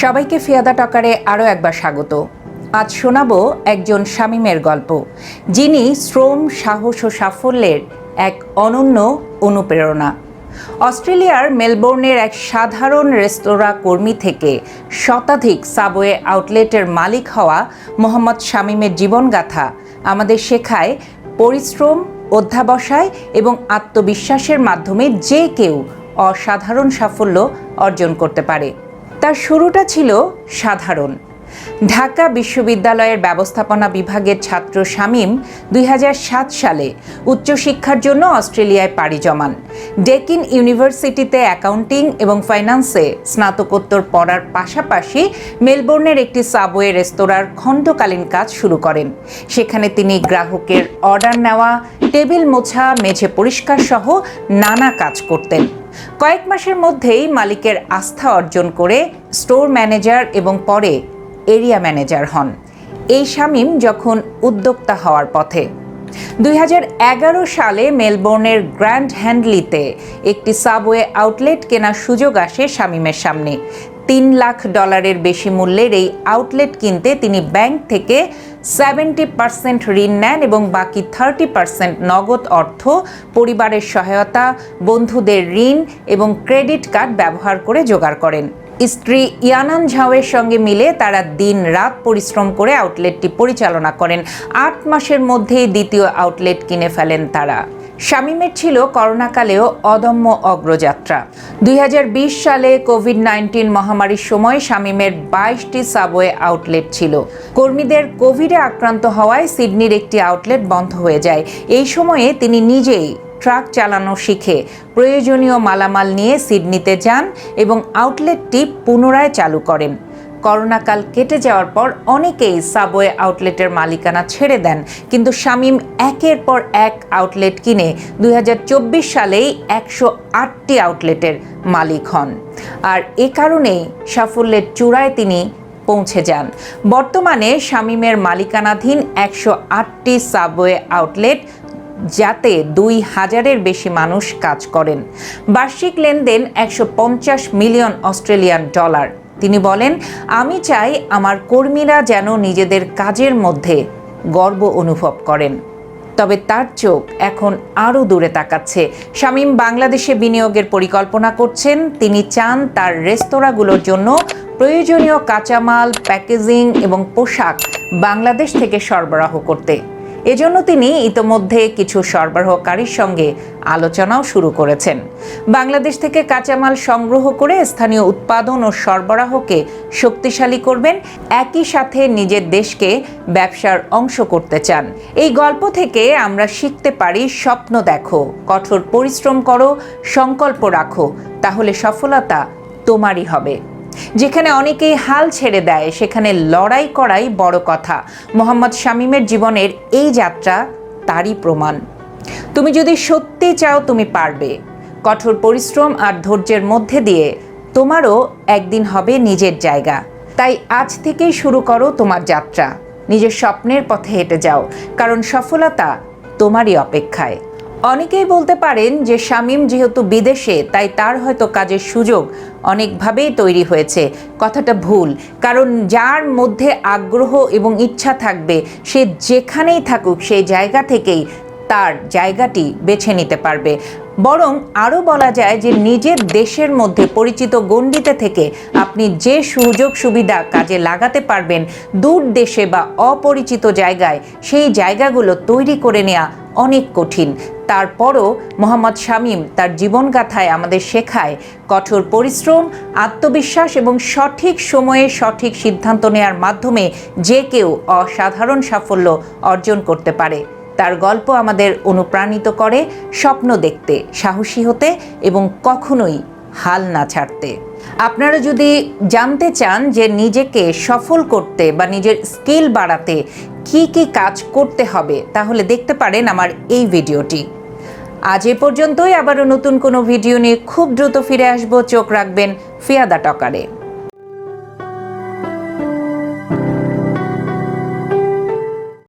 সবাইকে ফিয়াদা টকারে আরও একবার স্বাগত। আজ শোনাব একজন শামীমের গল্প, যিনি শ্রম, সাহস ও সাফল্যের এক অনন্য অনুপ্রেরণা। অস্ট্রেলিয়ার মেলবোর্নের এক সাধারণ রেস্তোরাঁ কর্মী থেকে শতাধিক সাবওয়ে আউটলেটের মালিক হওয়া মোহাম্মদ শামীমের জীবনগাথা আমাদের শেখায় পরিশ্রম, অধ্যাবসায় এবং আত্মবিশ্বাসের মাধ্যমে যে কেউ অসাধারণ সাফল্য অর্জন করতে পারে। তার শুরুটা ছিল সাধারণ। ঢাকা বিশ্ববিদ্যালয়ের ব্যবস্থাপনা বিভাগের ছাত্র শামীম দুই হাজার সাত সালে উচ্চশিক্ষার জন্য অস্ট্রেলিয়ায় পাড়ি জমান। ডেকিন ইউনিভার্সিটিতে অ্যাকাউন্টিং এবং ফাইন্যান্সে স্নাতকোত্তর পড়ার পাশাপাশি মেলবোর্নের একটি সাবওয়ে রেস্তোরাঁর খণ্ডকালীন কাজ শুরু করেন। সেখানে তিনি গ্রাহকের অর্ডার নেওয়া, টেবিল মোছা, মেঝে পরিষ্কার সহ নানা কাজ করতেন। কয়েক মাসের মধ্যেই মালিকের আস্থা অর্জন করে স্টোর ম্যানেজার এবং পরে এরিয়া ম্যানেজার হন। এই শামীম যখন উদ্যোক্তা হওয়ার পথে। দুই হাজার এগারো সালে মেলবোর্নের গ্র্যান্ড হ্যান্ডলিতে একটি সাবওয়ে আউটলেট কেনার সুযোগ আসে শামীমের সামনে। তিন লাখ ডলারের বেশি মূল্যের এই আউটলেট কিনতে তিনি ব্যাংক থেকে সেভেন্টি পার্সেন্ট ঋণ নেন এবং বাকি থার্টি পার্সেন্ট নগদ অর্থ, পরিবারের সহায়তা, বন্ধুদের ঋণ এবং ক্রেডিট কার্ড ব্যবহার করে জোগাড় করেন। স্ত্রী ইয়ানান ঝাওয়ের সঙ্গে মিলে তারা দিন রাত পরিশ্রম করে আউটলেটটি পরিচালনা করেন। আট মাসের মধ্যেই দ্বিতীয় আউটলেট কিনে ফেলেন তারা। শামীমের ছিল করোনাকালেও অদম্য অগ্রযাত্রা। দুই হাজার বিশ সালে কোভিড নাইন্টিন মহামারীর সময় শামীমের বাইশটি সাবওয়ে আউটলেট ছিল। কর্মীদের কোভিডে আক্রান্ত হওয়ায় সিডনির একটি আউটলেট বন্ধ হয়ে যায়। এই সময়ে তিনি নিজেই ট্রাক চালানো শিখে প্রয়োজনীয় মালামাল নিয়ে সিডনিতে যান এবং আউটলেটটি পুনরায় চালু করেন। করোনাকাল কেটে যাওয়ার পর অনেকেই সাবওয়ে আউটলেটের মালিকানা ছেড়ে দেন। কিন্তু শামীম একের পর এক আউটলেট কিনে দুই হাজার চব্বিশ সালেই একশো আটটি আউটলেটের মালিক হন। আর এ কারণেই সাফল্যের চূড়ায় তিনি পৌঁছে যান। বর্তমানে শামীমের মালিকানাধীন একশো আটটি সাবওয়ে আউটলেট, যাতে দুই হাজারের বেশি মানুষ কাজ করেন। বার্ষিক লেনদেন একশো পঞ্চাশ মিলিয়ন অস্ট্রেলিয়ান ডলার। তিনি বলেন, আমি চাই আমার কর্মীরা যেন নিজেদের কাজের মধ্যে গর্ব অনুভব করেন। তবে তার চোখ এখন আরও দূরে তাকাচ্ছে। শামীম বাংলাদেশে বিনিয়োগের পরিকল্পনা করছেন। তিনি চান তার রেস্তোরাঁগুলোর জন্য প্রয়োজনীয় কাঁচামাল, প্যাকেজিং এবং পোশাক বাংলাদেশ থেকে সরবরাহ করতে। এজন্য তিনি ইতোমধ্যে কিছু সরবরাহকারীর সঙ্গে আলোচনাও শুরু করেছেন। বাংলাদেশ থেকে কাঁচামাল সংগ্রহ করে স্থানীয় উৎপাদন ও সরবরাহকে শক্তিশালী করবেন, একই সাথে নিজের দেশকে ব্যবসার অংশ করতে চান। এই গল্প থেকে আমরা শিখতে পারি, স্বপ্ন দেখো, কঠোর পরিশ্রম করো, সংকল্প রাখো, তাহলে সফলতা তোমারই হবে। যেখানে অনেকেই হাল ছেড়ে দেয়, সেখানে লড়াই করাই বড় কথা। মোহাম্মদ শামীমের জীবনের এই যাত্রা তারই প্রমাণ। তুমি যদি সত্যি চাও, তুমি পারবে। কঠোর পরিশ্রম আর ধৈর্যের মধ্যে দিয়ে তোমারও একদিন হবে নিজের জায়গা। তাই আজ থেকেই শুরু করো তোমার যাত্রা। নিজের স্বপ্নের পথে হেঁটে যাও, কারণ সফলতা তোমারই অপেক্ষায়। অনেকেই বলতে পারেন যে শামীম যেহেতু বিদেশে, তাই তার হয়তো কাজের সুযোগ অনেকভাবেই তৈরি হয়েছে। কথাটা ভুল, কারণ যার মধ্যে আগ্রহ এবং ইচ্ছা থাকবে, সে যেখানেই থাকুক সেই জায়গা থেকেই তার জায়গাটি বেছে নিতে পারবে। বরং আরও বলা যায় যে নিজের দেশের মধ্যে পরিচিত গণ্ডিতে থেকে আপনি যে সুযোগ সুবিধা কাজে লাগাতে পারবেন, দূর দেশে বা অপরিচিত জায়গায়, সেই জায়গাগুলো তৈরি করে নেওয়া অনেক কঠিন। তারপরও মোহাম্মদ শামীম তার জীবনগাথায় আমাদের শেখায় কঠোর পরিশ্রম, আত্মবিশ্বাস এবং সঠিক সময়ে সঠিক সিদ্ধান্ত নেওয়ার মাধ্যমে যে কেউ অসাধারণ সাফল্য অর্জন করতে পারে। তার গল্প আমাদের অনুপ্রাণিত করে স্বপ্ন দেখতে, সাহসী হতে এবং কখনোই হাল না ছাড়তে। আপনারা যদি জানতে চান যে নিজেকে সফল করতে বা নিজের স্কিল বাড়াতে কি কি কাজ করতে হবে, তাহলে দেখতে পারেন আমার এই ভিডিওটি। আজ এ পর্যন্তই, আবারও নতুন কোনো ভিডিও নিয়ে খুব দ্রুত ফিরে আসব। চোখ রাখবেন ফিয়াদা টকারে।